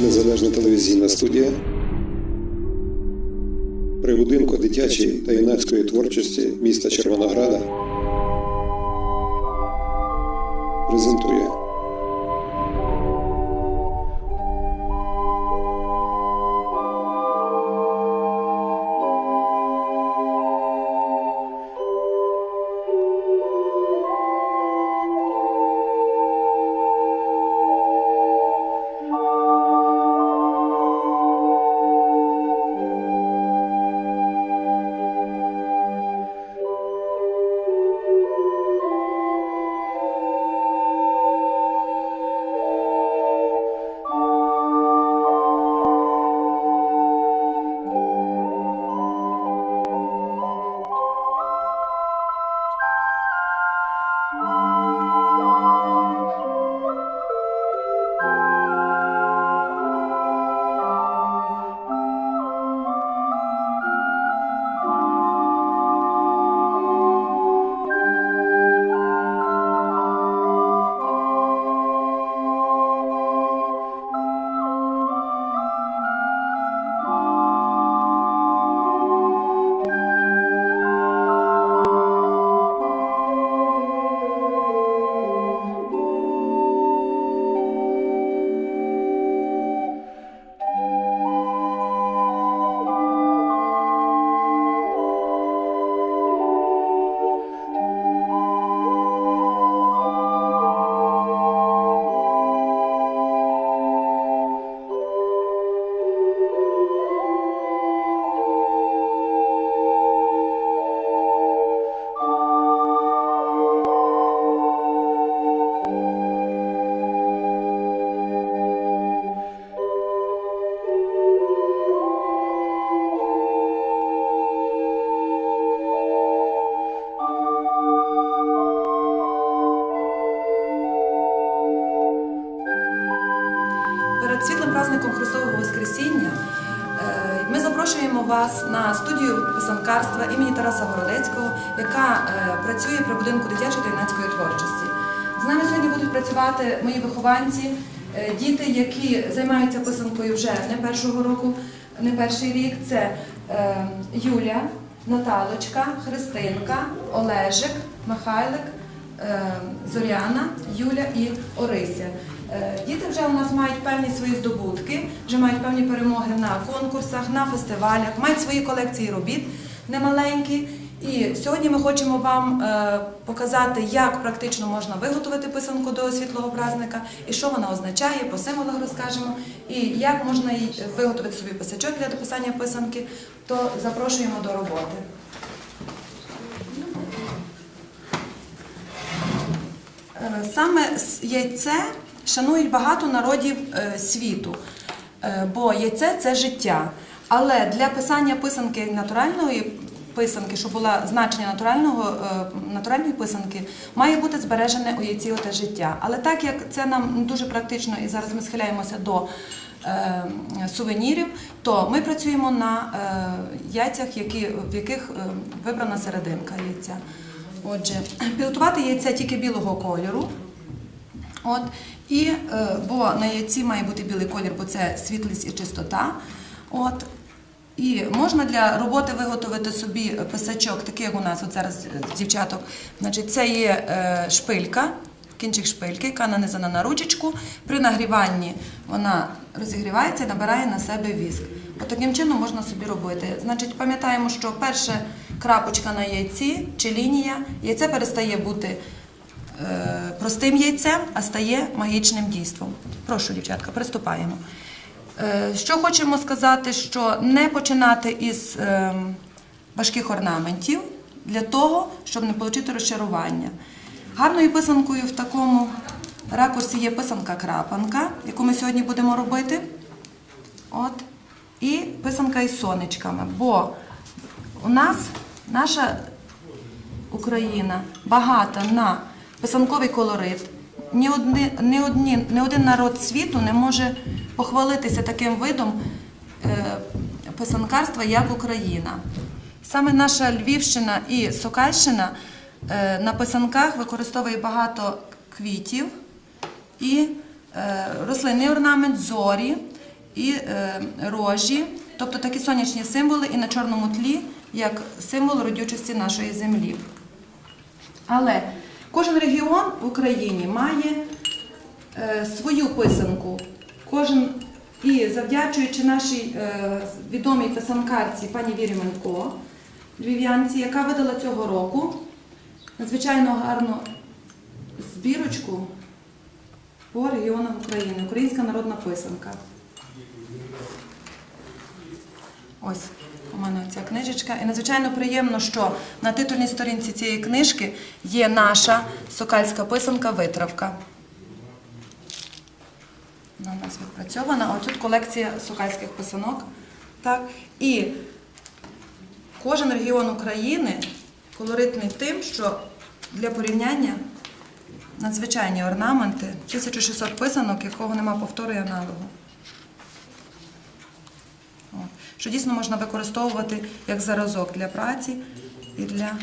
Незалежна телевізійна студія. При будинку дитячої та юнацької творчості міста Червонограда презентує Перед світлим праздником Христового Воскресіння е, ми запрошуємо вас на студію писанкарства імені Тараса Городецького, яка е, працює при будинку дитячої та юнацької творчості. З нами сьогодні будуть працювати мої вихованці, е, діти, які займаються писанкою вже не першого року, не перший рік. Це Юля, Наталочка, Христинка, Олежик, Михайлик. Зоряна, Юля і Орися. Е, Діти вже у нас мають певні свої здобутки, вже мають певні перемоги на конкурсах, на фестивалях, мають свої колекції робіт немаленькі. І сьогодні ми хочемо вам е, показати, як практично можна виготовити писанку до світлого праздника і що вона означає, по символах розкажемо, і як можна виготовити собі писачок для дописання писанки, то запрошуємо до роботи. Е, Саме яйце шанують багато народів е, світу, Е, бо яйце це життя. Але для писання писанки натуральної писанки, щоб було значення натурального, е, натуральної писанки, має бути збережене у яйці оте життя. Але так як це нам дуже практично, і зараз ми схиляємося до сувенірів, то ми працюємо на яйцях, які, в яких вибрана серединка яйця. Отже, підготувати яйце тільки білого кольору. От, і, е, бо на яйці має бути білий колір, бо це світлість і чистота. От, і можна для роботи виготовити собі писачок, такий, як у нас от зараз е, дівчаток. Значить, це є е, шпилька, кінчик шпильки, яка нанизана на ручечку. При нагріванні вона розігрівається і набирає на себе віск. От таким чином можна собі робити. Значить, пам'ятаємо, що перша крапочка на яйці чи лінія, яйце перестає бути простим яйцем, а стає магічним дійством. Прошу, дівчатка, приступаємо. Е, Що хочемо сказати, що не починати із е, важких орнаментів для того, щоб не отримати розчарування. Гарною писанкою в такому ракурсі є писанка-крапанка, яку ми сьогодні будемо робити. От. І писанка із сонечками. Бо у нас наша Україна багата на писанковий колорит, ні, одни, ні, одні, ні один народ світу не може похвалитися таким видом е, писанкарства, як Україна. Саме наша Львівщина і Сокальщина е, на писанках використовує багато квітів і е, рослинний орнамент, зорі і рожі, тобто такі сонячні символи і на чорному тлі, як символ родючості нашої землі. Але кожен регіон в Україні має е, свою писанку. Кожен, і завдячуючи нашій е, відомій писанкарці пані Вірі Менко, львів'янці, яка видала цього року надзвичайно гарну збірочку по регіонах України. Українська народна писанка. Ось у мене ця книжечка. І надзвичайно приємно, що на титульній сторінці цієї книжки є наша сокальська писанка витравка. Вона у нас відпрацьована. Ось тут колекція сокальських писанок. І кожен регіон України колоритний тим, що для порівняння надзвичайні орнаменти, 1600 писанок, якого нема повтору і аналогу. Що дійсно можна використовувати як заразок для праці і для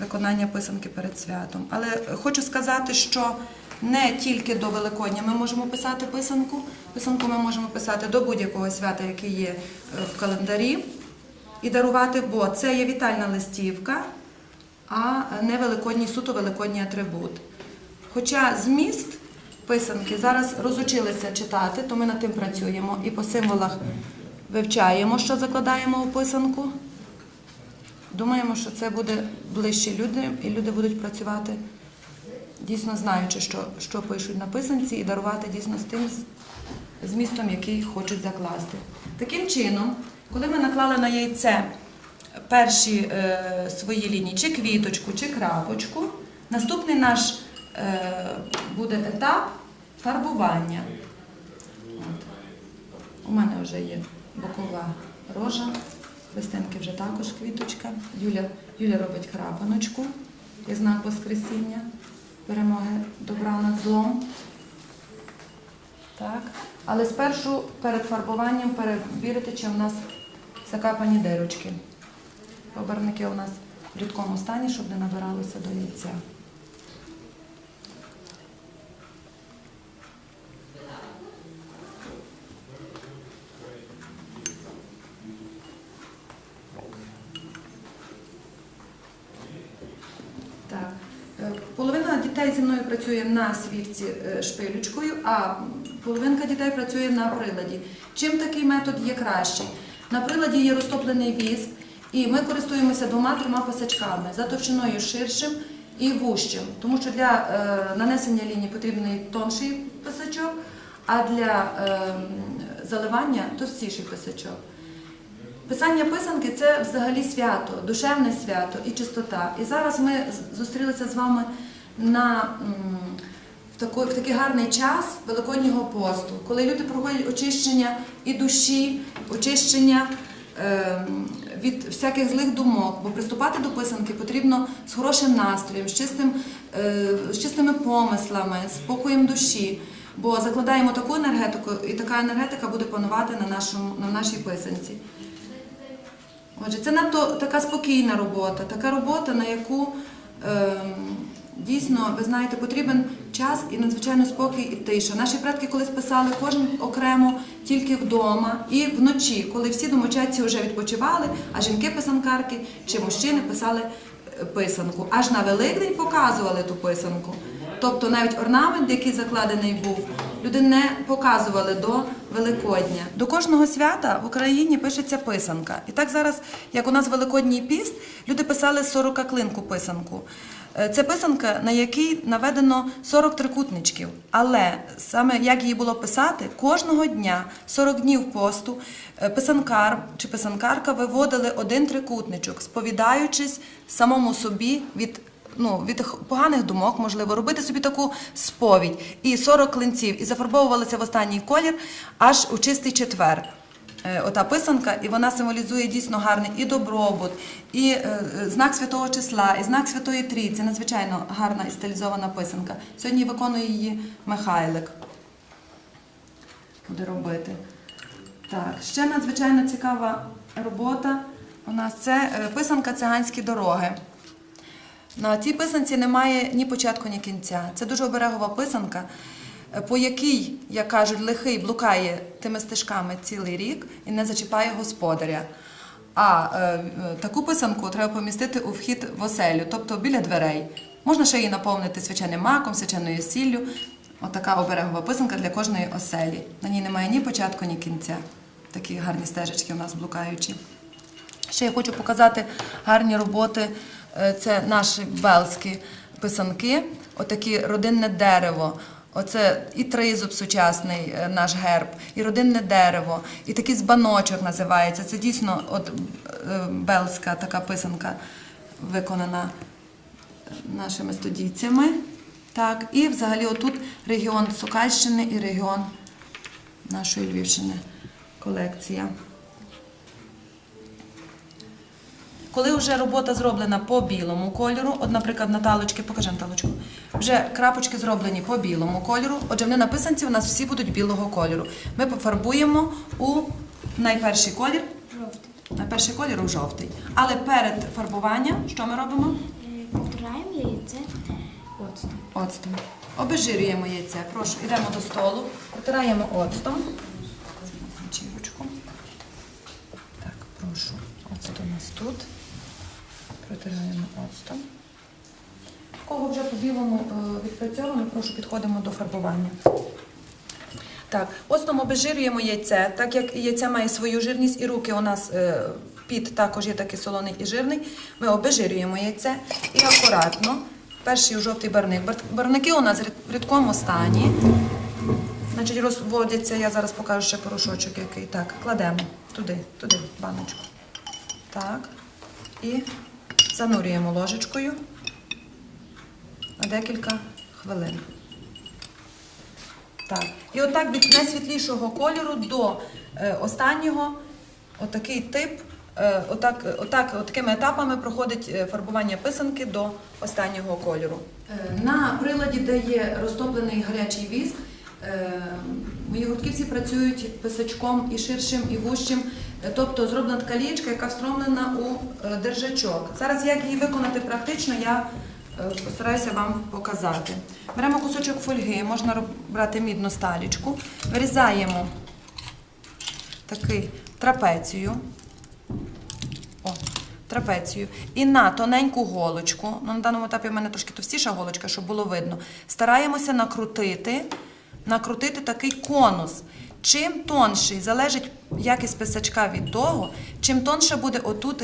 виконання писанки перед святом. Але хочу сказати, що не тільки до Великодня ми можемо писати писанку. Писанку ми можемо писати до будь-якого свята, яке є е, в календарі, і дарувати, бо це є вітальна листівка, а не великодній суто великодній атрибут. Хоча зміст писанки зараз розучилися читати, то ми над тим працюємо і по символах вивчаємо, що закладаємо у писанку. Думаємо, що це буде ближче людям, і люди будуть працювати дійсно знаючи, що, що пишуть на писанці, і дарувати дійсно з тим змістом, який хочуть закласти. Таким чином, коли ми наклали на яйце перші е, свої лінії, чи квіточку, чи крапочку, наступний наш е, буде етап фарбування. От. У мене вже є бокова рожа, христинки вже також квіточка. Юля, Юля робить крапаночку, як знак Воскресіння, перемоги добра над злом. Так. Але спершу перед фарбуванням перевірити, чи в нас закапані дирочки. Оберники у нас в рідкому стані, щоб не набиралося до яйця. Так. Е, Половина дітей зі мною працює на свівці е, шпилючкою, а половинка дітей працює на приладі. Чим такий метод є кращий? На приладі є розтоплений віск, і ми користуємося двома-трьома писачками за товщиною ширшим і вужчим, тому що для е, нанесення лінії потрібний тонший писачок, а для е, заливання товстіший писачок. Писання писанки це взагалі свято, душевне свято і чистота. І зараз ми зустрілися з вами на, в, тако- в такий гарний час Великоднього посту, коли люди проводять очищення і душі, очищення ем, від всяких злих думок, бо приступати до писанки потрібно з хорошим настроєм, з, чистим, е, з чистими помислами, спокоєм душі. Бо закладаємо таку енергетику, і така енергетика буде панувати на, нашому, на нашій писанці. Отже, це надто така спокійна робота, така робота, на яку ем, дійсно, ви знаєте, потрібен час і надзвичайно спокій і тиша. Наші предки колись писали кожен окремо тільки вдома і вночі, коли всі домочадці вже відпочивали, а жінки-писанкарки чи мужчини писали е, писанку. Аж на Великдень показували ту писанку. Тобто навіть орнамент, який закладений був, люди не показували до Великодня. До кожного свята в Україні пишеться писанка. І так зараз, як у нас Великодній піст, люди писали 40 клинку писанку. Е, Це писанка, на якій наведено 40 трикутничків. Але саме як її було писати, кожного дня, 40 днів посту, е, писанкар чи писанкарка виводили один трикутничок, сповідаючись самому собі від ну, від поганих думок, можливо, робити собі таку сповідь. І 40 клинців, і зафарбовувалися в останній колір аж у чистий четвер. Е, ота писанка, і вона символізує дійсно гарний і добробут, і е, е, знак святого числа, і знак Святої Трійці. Надзвичайно гарна і стилізована писанка. Сьогодні виконує її Михайлик. Буде робити. Так, ще надзвичайно цікава робота. У нас це писанка циганські дороги. На цій писанці немає ні початку, ні кінця. Це дуже оберегова писанка, по якій, як кажуть, лихий блукає тими стежками цілий рік і не зачіпає господаря. А е, е, таку писанку треба помістити у вхід в оселю, тобто біля дверей. Можна ще її наповнити свяченим маком, свяченою сіллю. Отака оберегова писанка для кожної оселі. На ній немає ні початку, ні кінця. Такі гарні стежечки у нас блукаючі. Ще я хочу показати гарні роботи. Е, Це наші белські писанки, отакі родинне дерево. Оце і тризуб сучасний е, наш герб, і родинне дерево, і такий збаночок називається. Це дійсно от е, белська така писанка виконана нашими студійцями. Так, і взагалі отут регіон Сокальщини і регіон нашої Львівщини колекція. Коли вже робота зроблена по білому кольору, от, наприклад, Наталочки, покажи Наталочку, вже крапочки зроблені по білому кольору, отже, вони на писанці у нас всі будуть білого кольору. Ми пофарбуємо у найперший колір, Жовтий. найперший колір у жовтий. Але перед фарбуванням що ми робимо? Е, яйце оцтом. Оцтом. Обезжирюємо яйце. Прошу, йдемо до столу, протираємо оцтом. Чірочку. Так, прошу. Оцет у нас тут. Протираємо оцтом. Кого вже по білому е, відпрацьовано, прошу, підходимо до фарбування. Так, оцтом обезжирюємо яйце, так як яйце має свою жирність, і руки у нас е, під також є такий солоний і жирний. Ми обезжирюємо яйце і акуратно. Перший жовтий барник. Барники у нас в рідкому стані. Значить, розводяться, я зараз покажу ще порошочок який. Так, кладемо туди, туди, баночку. Так. І занурюємо ложечкою декілька хвилин. Так. І отак від найсвітлішого кольору до е, останнього отакий тип, е, отак, отак, отакими етапами проходить е, фарбування писанки до останнього кольору. Е, на приладі, де є розтоплений гарячий віск, е, мої гуртківці працюють писачком і ширшим, і вущим, Е, тобто зроблена така лієчка, яка встромлена у держачок. Зараз як її виконати практично, я Постараюся вам показати. Беремо кусочок фольги, можна брати мідну сталічку, вирізаємо такий трапецію. О, трапецію. І на тоненьку голочку, ну, на даному етапі в мене трошки товстіша голочка, щоб було видно. Стараємося накрутити, накрутити такий конус. Чим тонший, залежить якість писачка від того, чим тонша буде отут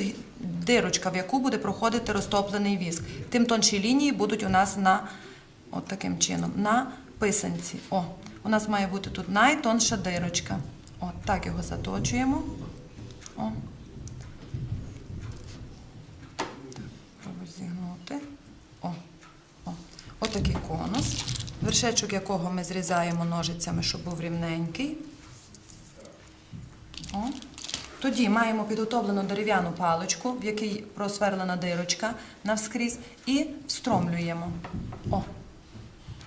дирочка, в яку буде проходити розтоплений віск, тим тонші лінії будуть у нас на от таким чином, на писанці. О, у нас має бути тут найтонша дирочка. От так його заточуємо. О. Так, пробуй зігнути. О, о. Отакий конус, вершечок якого ми зрізаємо ножицями, щоб був рівненький. О. Тоді маємо підготовлену дерев'яну паличку, в якій просверлена дирочка навскрізь, і встромлюємо. О.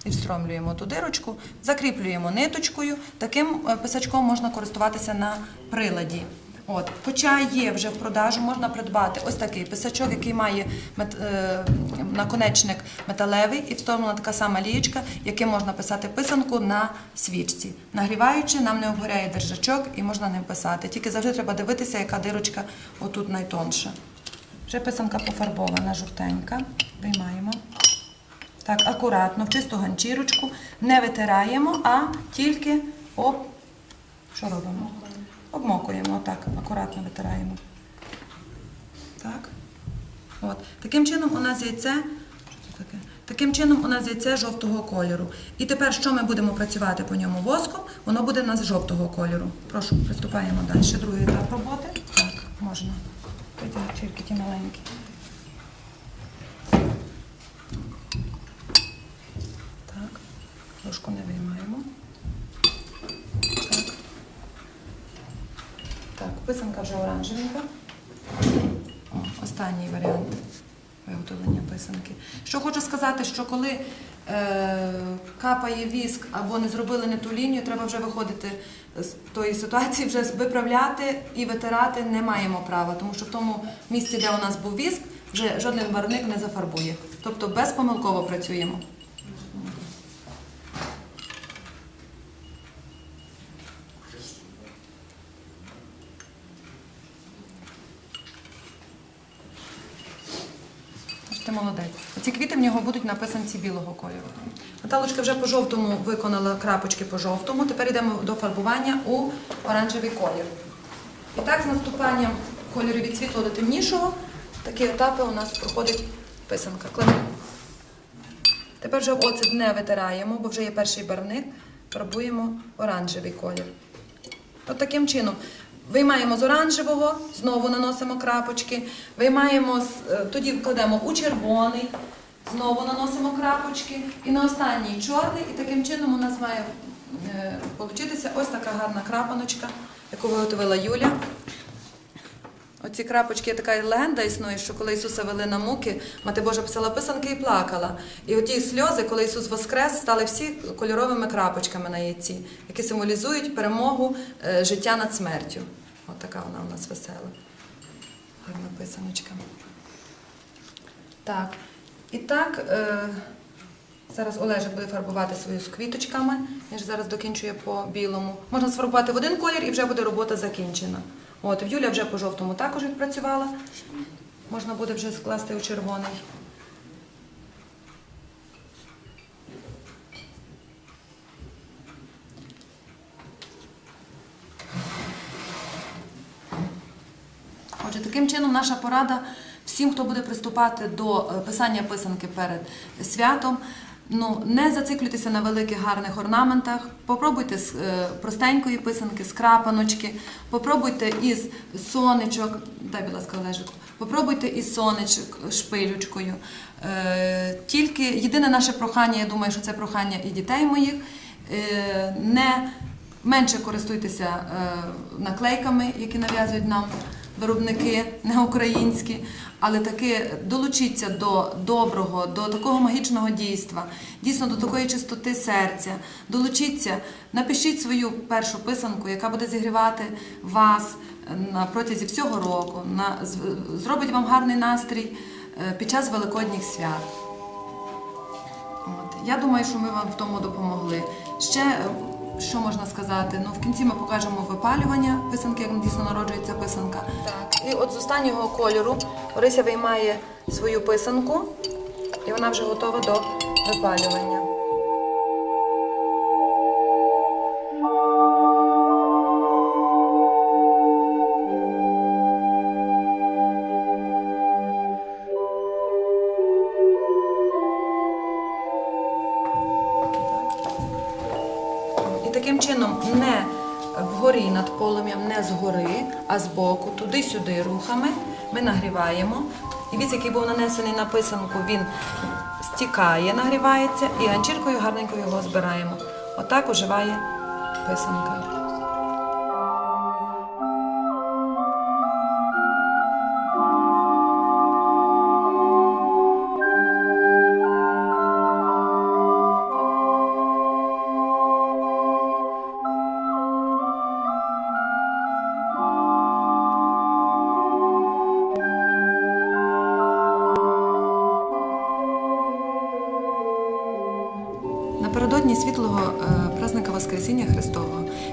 І встромлюємо ту дирочку, закріплюємо ниточкою. Таким е, писачком можна користуватися на приладі. От. Хоча є вже в продажу, можна придбати ось такий писачок, який має мет, е, наконечник металевий і встромлена така сама лієчка, яким можна писати писанку на свічці. Нагріваючи, нам не обгоряє держачок і можна ним писати. Тільки завжди треба дивитися, яка дирочка отут найтонша. Вже писанка пофарбована, жовтенька. Виймаємо. Так, акуратно, в чисту ганчірочку, не витираємо, а тільки об... Що робимо? Обмокуємо, отак, акуратно витираємо. Так. От. Таким чином у нас яйце. Це? Таким чином у нас яйце жовтого кольору. І тепер, що ми будемо працювати по ньому воском, воно буде у нас жовтого кольору. Прошу, приступаємо далі. Другий етап роботи. Так, можна. Ганчірки ті маленькі. Так, ложку не виймаємо. Так. Так, писанка вже оранжевенька. Останній варіант виготовлення писанки. Що хочу сказати, що коли е, капає віск або не зробили не ту лінію, треба вже виходити з тої ситуації, вже виправляти і витирати не маємо права, тому що в тому місці, де у нас був віск, вже жоден барвник не зафарбує. Тобто безпомилково працюємо. Аж Ти молодець. Ці квіти в нього будуть на писанці білого кольору. Наталочка вже по жовтому виконала крапочки по жовтому. Тепер йдемо до фарбування у оранжевий колір. І так, з наступанням кольору від світлого до темнішого, такі етапи у нас проходить писанка. Кладемо. Тепер вже оцет не витираємо, бо вже є перший барвник. Фарбуємо оранжевий колір. От таким чином. Виймаємо з оранжевого, знову наносимо крапочки, виймаємо, е, тоді вкладемо у червоний, знову наносимо крапочки, і на останній чорний, і таким чином у нас має е, получитися ось така гарна крапаночка, яку виготовила Юля. Оці крапочки є така легенда існує, що коли Ісуса вели на муки, Мати Божа писала писанки і плакала. І оті сльози, коли Ісус воскрес, стали всі кольоровими крапочками на яйці, які символізують перемогу е, життя над смертю. От така вона у нас весела. Гарна писаночка. Так. І так, е, зараз Олежик буде фарбувати свою з квіточками. Я ж зараз докінчує по білому. Можна сфарбувати в один колір і вже буде робота закінчена. От, Юля вже по жовтому також відпрацювала. Можна буде вже скласти у червоний. Отже, таким чином наша порада всім, хто буде приступати до е, писання писанки перед святом. Ну, не зациклюйтеся на великих гарних орнаментах. Попробуйте з е, простенької писанки, з крапаночки, попробуйте із сонечок, дай, будь ласка, Олежику, попробуйте із сонечок шпилючкою. Е, тільки єдине наше прохання, я думаю, що це прохання і дітей моїх. не менше користуйтеся наклейками, які нав'язують нам виробники не українські, але таки долучіться до доброго, до такого магічного дійства, дійсно до такої чистоти серця. Долучіться, напишіть свою першу писанку, яка буде зігрівати вас на протязі всього року, на, зробить вам гарний настрій е, під час великодніх свят. От. Я думаю, що ми вам в тому допомогли. Ще е, що можна сказати? Ну, в кінці ми покажемо випалювання писанки, як дійсно народжується писанка. Так. І от з останнього кольору Орися виймає свою писанку, і вона вже готова до випалювання. Вгорі над полум'ям, не згори, а збоку, туди-сюди рухами ми нагріваємо. І віць, який був нанесений на писанку, він стікає, нагрівається, і ганчіркою гарненько його збираємо. Отак оживає писанка.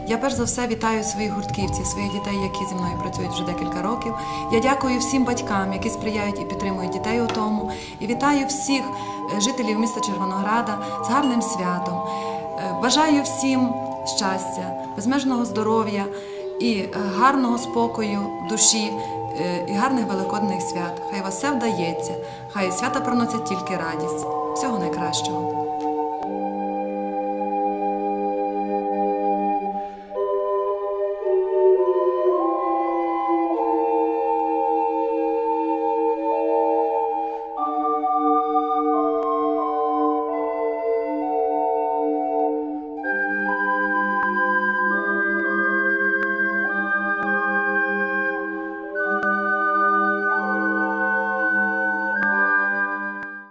Я перш за все вітаю своїх гуртківців, своїх дітей, які зі мною працюють вже декілька років. Я дякую всім батькам, які сприяють і підтримують дітей у тому. І вітаю всіх е, жителів міста Червонограда з гарним святом. Е, Бажаю всім щастя, безмежного здоров'я і е, гарного спокою душі і гарних великодних свят. Хай вас все вдається, хай свята приносять тільки радість. Всього найкращого.